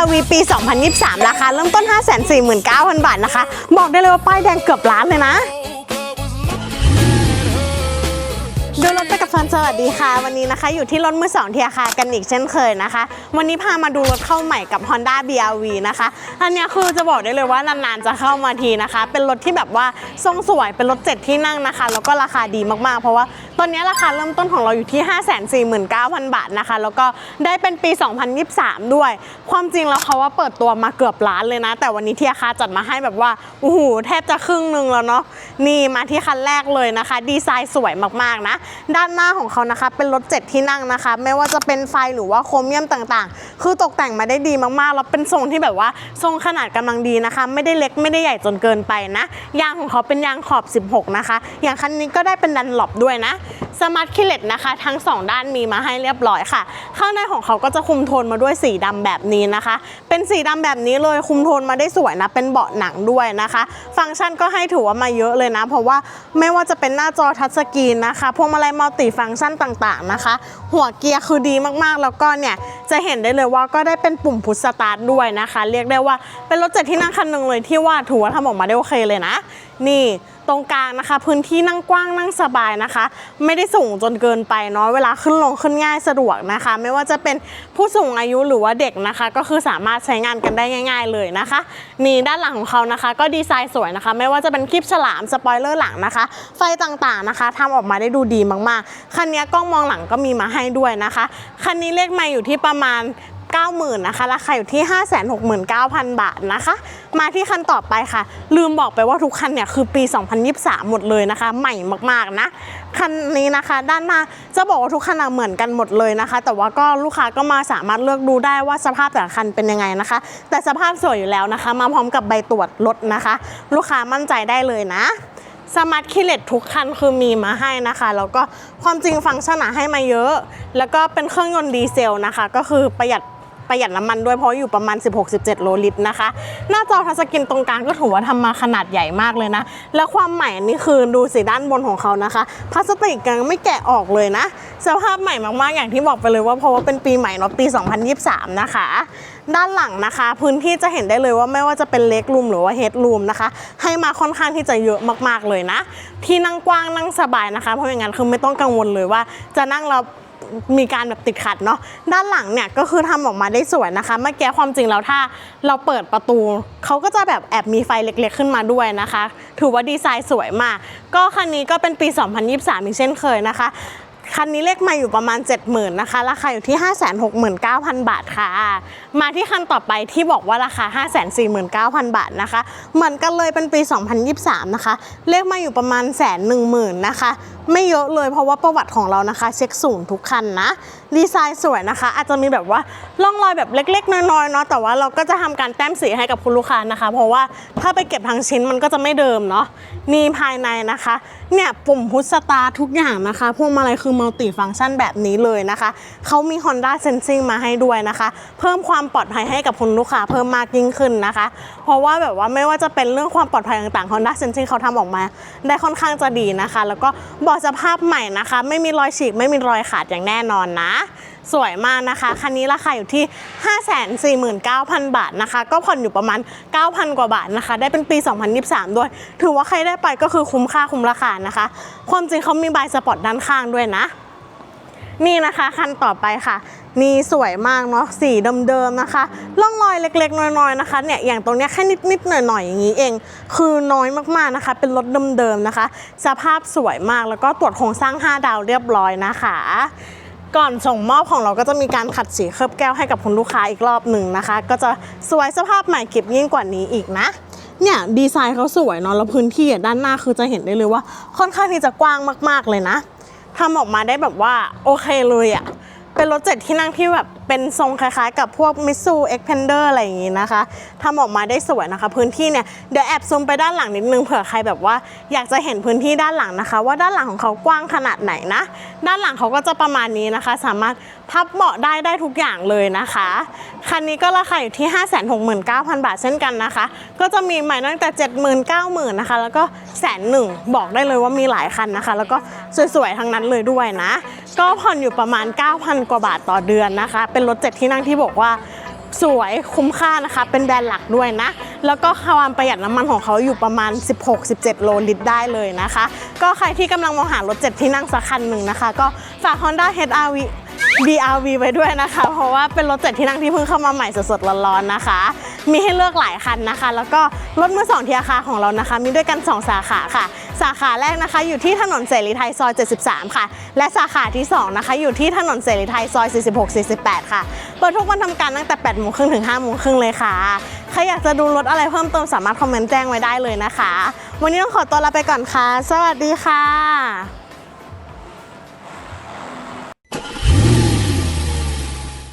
BRV ปี 2023 ราคาเริ่มต้น 549,000 บาทนะคะ บอกได้เลยว่าป้ายแดงเกือบล้านเลยนะ ดูรถไปกับฟันสวัสดีค่ะ วันนี้นะคะ อยู่ที่รถมือสองเทียคากันอีกเช่นเคยนะคะ วันนี้พามาดูรถเข้าใหม่กับ Honda BRV นะคะ อันนี้คือจะบอกได้เลยว่านานๆจะเข้ามาทีนะคะ เป็นรถที่แบบว่าทรงสวยเป็นรถเจ็ดที่นั่งนะคะ แล้วก็ราคาดีมากๆ เพราะว่าตอนนี้ราคาเริ่มต้นของเราอยู่ที่ 549,000 บาทนะคะ แล้วก็ได้เป็นปี 2023 ด้วย ความจริงแล้วเขาว่าเปิดตัวมาเกือบล้านเลยนะ แต่วันนี้เทียคาจัดมาให้แบบว่าโอ้โหแทบจะครึ่งหนึงแล้วเนาะนี่มาที่คันแรกเลยนะคะ ดีไซน์สวยมากๆนะด้านหน้าของเขานะคะ เป็นรถเจ็ดที่นั่งนะคะ ไม่ว่าจะเป็นไฟหรือว่าโครเมียมต่างๆ คือตกแต่งมาได้ดีมากๆ แล้วเป็นทรงที่แบบว่าทรงขนาดกำลังดีนะคะ ไม่ได้เล็กไม่ได้ใหญ่จนเกินไปนะ ยางของเขาเป็นยางขอบ 16 นะคะ อย่างคันนี้ก็ได้เป็นดันหลบด้วยนะ สมาร์ทคิเลตนะคะ ทั้ง 2 ด้านมีมาให้เรียบร้อยค่ะ ข้างในของเขาก็จะคุมโทนมาด้วยสีดำแบบนี้นะคะ เป็นสีดำแบบนี้เลยคุมโทนมาได้สวยนะ เป็นเบาะหนังด้วยนะคะ ฟังก์ชันก็ให้ถือว่ามาเยอะเลยนะ เพราะว่าไม่ว่าจะเป็นหน้าจอทัชสกรีนนะคะ พวงมาลัยมัลติฟังก์ชันต่างๆนะคะ หัวเกียร์คือดีมากๆ แล้วก็เนี่ยจะเห็นได้เลยว่าก็ได้เป็นปุ่มพุชสตาร์ทด้วยนะคะ เรียกได้ว่าเป็นรถเจ็ดที่นั่งคันหนึ่งเลยที่ว่าถือว่าทำออกมาได้โอเคเลยนะ นี่ตรงกลางนะคะ พื้นที่นั่งกว้างนั่งสบายนะคะ ไม่ได้สูงจนเกินไปเนาะเวลาขึ้นลงขึ้นง่ายสะดวกนะคะ ไม่ว่าจะเป็นผู้สูงอายุหรือว่าเด็กนะคะ ก็คือสามารถใช้งานกันได้ง่าย ๆ เลยนะคะ นี่ด้านหลังของเขานะคะ ก็ดีไซน์สวยนะคะ ไม่ว่าจะเป็นคลิปฉลามสปอยเลอร์หลังนะคะ ไฟต่างๆนะคะทำออกมาได้ดูดีมากๆคันนี้กล้องมองหลังก็มีมาให้ด้วยนะคะคันนี้เลขไม่อยู่ที่ประมาณ 90,000นะคะราคาอยู่ที่ 569,000 บาทนะคะ มาที่คันต่อไปค่ะ ลืมบอกไปว่าทุกคันเนี่ยคือปี 2023 หมดเลยนะคะ ใหม่มากๆนะ คันนี้นะคะ ด้านหน้าจะบอกว่าทุกคันเหมือนกันหมดเลยนะคะ แต่ว่าก็ลูกค้าก็มาสามารถเลือกดูได้ว่าสภาพแต่ละคันเป็นยังไงนะคะ แต่สภาพสวยอยู่แล้วนะคะ มาพร้อมกับใบตรวจรถนะคะ ลูกค้ามั่นใจได้เลยนะสมาร์ทคิเลตทุกคันคือมีมาให้นะคะ แล้วก็ความจริงฟังก์ชันอะให้มาเยอะ แล้วก็เป็นเครื่องยนต์ดีเซลนะคะ ก็คือประหยัด ประหยัดน้ำมันด้วยเพราะอยู่ประมาณ 16-17 โลลิตรนะคะ หน้าจอทัชสกรีนตรงกลางก็ถือว่าทำมาขนาดใหญ่มากเลยนะ แล้วความใหม่นี่คือดูสีด้านบนของเขานะคะพลาสติกยังไม่แกะออกเลยนะสภาพใหม่มากๆอย่างที่บอกไปเลยว่าเพราะว่าเป็นปีใหม่เนาะปี 2023 นะคะ ด้านหลังนะคะ พื้นที่จะเห็นได้เลยว่าไม่ว่าจะเป็นเล็กรูมหรือว่าเฮดรูมนะคะ ให้มาค่อนข้างที่จะเยอะมากๆเลยนะ ที่นั่งกว้างนั่งสบายนะคะ เพราะอย่างนั้นคือไม่ต้องกังวลเลยว่าจะนั่งแล้ว มีการแบบติดขัดเนาะด้านหลังเนี่ยก็คือทำออกมาได้สวยนะคะ เมื่อกี้ความจริงแล้วถ้าเราเปิดประตูเขาก็จะแบบแอบมีไฟเล็กๆขึ้นมาด้วยนะคะ ถือว่าดีไซน์สวยมาก ก็คันนี้ก็เป็นปี 2023อีกเช่นเคยนะคะคันนี้เลขมาอยู่ประมาณ 70,000นะคะ ราคาอยู่ที่ 569,000 บาทค่ะ มาที่คันต่อไปที่บอกว่าราคา 549,000 บาทนะคะ เหมือนกันเลยเป็นปี 2023 นะคะ เลขมาอยู่ประมาณแสนหนึ่งหมื่นนะคะไม่เยอะเลยเพราะว่าประวัติของเรานะคะ เช็คศูนย์ทุกคันนะดีไซน์สวยนะคะ อาจจะมีแบบว่าร่องรอยแบบเล็ก ๆ น้อยๆเนาะแต่ว่าเราก็จะทำการแต้มสีให้กับคุณลูกค้านะคะ เพราะว่าถ้าไปเก็บทางชิ้นมันก็จะไม่เดิมเนาะนี่ภายในนะคะ เนี่ยปุ่มพุชสตาร์ทุกอย่างนะคะ พวงมาลัยคือมัลติฟังก์ชันแบบนี้เลยนะคะเขามี Honda Sensing มาให้ด้วยนะคะ เพิ่มความปลอดภัยให้กับคุณลูกค้าเพิ่มมากยิ่งขึ้นนะคะ เพราะว่าแบบว่าไม่ว่าจะเป็นเรื่องความปลอดภัยต่างๆ Honda Sensing เขาทำออกมา ได้ค่อนข้างจะดีนะคะ แล้วก็บอกสภาพใหม่นะคะ ไม่มีรอยฉีกไม่มีรอยขาดอย่างแน่นอนนะ สวยมากนะคะ คันนี้ราคาอยู่ที่ 549,000 บาทนะคะ ก็ผ่อนอยู่ประมาณ 9,000 กว่าบาทนะคะ ได้เป็นปี 2023 ด้วย ถือว่าใครได้ไปก็คือคุ้มค่าคุ้มราคานะคะ ความจริงเขามีใบสปอร์ตด้านข้างด้วยนะ นี่นะคะคันต่อไปค่ะ นี่สวยมากเนาะสีเดิมๆนะคะร่องรอยเล็กๆน้อยๆนะคะเนี่ยอย่างตรงเนี้ยแค่นิดๆหน่อยๆอย่างนี้เอง คือน้อยมากๆนะคะ เป็นรถเดิมๆนะคะ สภาพสวยมากแล้วก็ตรวจโครงสร้าง 5 ดาวเรียบร้อยนะคะก่อนส่งมอบของเราก็จะมีการขัดสีเคลือบแก้วให้กับคุณลูกค้าอีกรอบหนึ่งนะคะ ก็จะสวยสภาพใหม่เก็บยิ่งกว่านี้อีกนะ เนี่ยดีไซน์เขาสวยเนาะแล้วพื้นที่ด้านหน้าคือจะเห็นได้เลยว่า ค่อนข้างที่จะกว้างมาก ๆเลยนะ ทำออกมาได้แบบว่าโอเคเลยอะ่ะ เป็นรถเจ็ดที่นั่งที่แบบเป็นทรงคล้ายๆ กับพวกมิสูเอ็กเพนเดอร์อะไรอย่างงี้นะคะทำออกมาได้สวยนะคะ พื้นที่เนี่ยเดี๋ยวแอบซูมไปด้านหลังนิดนึงเผื่อใครแบบว่า อยากจะเห็นพื้นที่ด้านหลังนะคะ ว่าด้านหลังของเขากว้างขนาดไหนนะ ด้านหลังเขาก็จะประมาณนี้นะคะ สามารถพับเบาะได้ได้ทุกอย่างเลยนะคะ คันนี้ก็ราคาอยู่ที่ 569,000 บาทเช่นกันนะคะ ก็จะมีใหม่ตั้งแต่ 70,000 90,000นะคะแล้วก็แสนหนึ่งบอกได้เลยว่ามีหลายคันนะคะ แล้วก็สวยๆทั้งนั้นเลยด้วยนะ ก็ผ่อนอยู่ประมาณ 9,000 กว่าบาทต่อเดือนนะคะ เป็นรถเจ็ดที่นั่งที่บอกว่าสวยคุ้มค่านะคะ เป็นแบรนด์หลักด้วยนะ แล้วก็ความประหยัดน้ำมันของเขาอยู่ประมาณ 16-17 โลลิตรได้เลยนะคะ ก็ใครที่กำลังมองหารถ7ที่นั่งสักคันหนึ่งนะคะ ก็ฝาก Honda HR-V BRV ไว้ด้วยนะคะ เพราะว่าเป็นรถ7ที่นั่งที่เพิ่งเข้ามาใหม่สดๆร้อนๆนะคะ มีให้เลือกหลายคันนะคะ แล้วก็รถมือสองทีอาคาของเรานะคะ มีด้วยกัน 2 สาขาค่ะ สาขาแรกนะคะ อยู่ที่ถนนเสรีไทยซอย 73 ค่ะ และสาขาที่ 2 นะคะ อยู่ที่ถนนเสรีไทยซอย 46-48 ค่ะเปิดทุกวันทำการตั้งแต่8โมงครึ่งถึง5โมงครึ่งเลยค่ะใครอยากจะดูรถอะไรเพิ่มเติมสามารถคอมเมนต์แจ้งไว้ได้เลยนะคะ วันนี้ต้องขอตัวลาไปก่อนค่ะ สวัสดีค่ะ